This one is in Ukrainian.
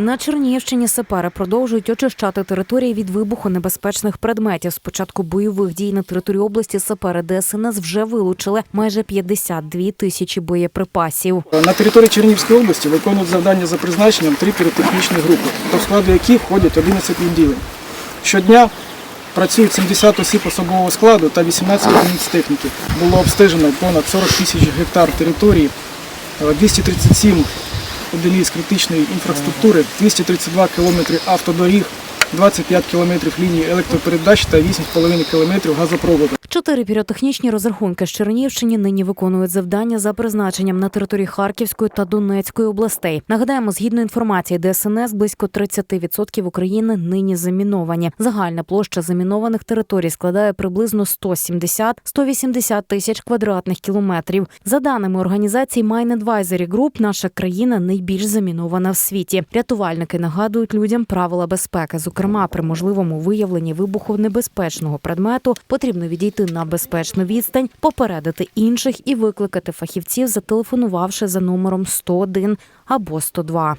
На Чернігівщині сапери продовжують очищати території від вибухонебезпечних предметів. З початку бойових дій на території області сапери ДСНС вже вилучили майже 52 тисячі боєприпасів. На території Чернігівської області виконують завдання за призначенням три піротехнічні групи, до складу яких входять 11 відділень. Щодня працюють 70 осіб особового складу та 18 одиниць техніки. Було обстежено понад 40 тисяч гектар території, е, 237 одиниць критичної інфраструктури, 232 кілометри автодоріг, 25 кілометрів лінії електропередач та 8,5 кілометрів газопроводу. Чотири піротехнічні розрахунки з Чернігівщини нині виконують завдання за призначенням на території Харківської та Донецької областей. Нагадаємо, згідно інформації ДСНС, близько 30% України нині заміновані. Загальна площа замінованих територій складає приблизно 170-180 тисяч квадратних кілометрів. За даними організації Mine Advisory Group, наша країна найбільш замінована в світі. Рятувальники нагадують людям правила безпеки. Зокрема, при можливому виявленні вибухонебезпечного предмету потрібно відійти на безпечну відстань, попередити інших і викликати фахівців, зателефонувавши за номером 101 або 102.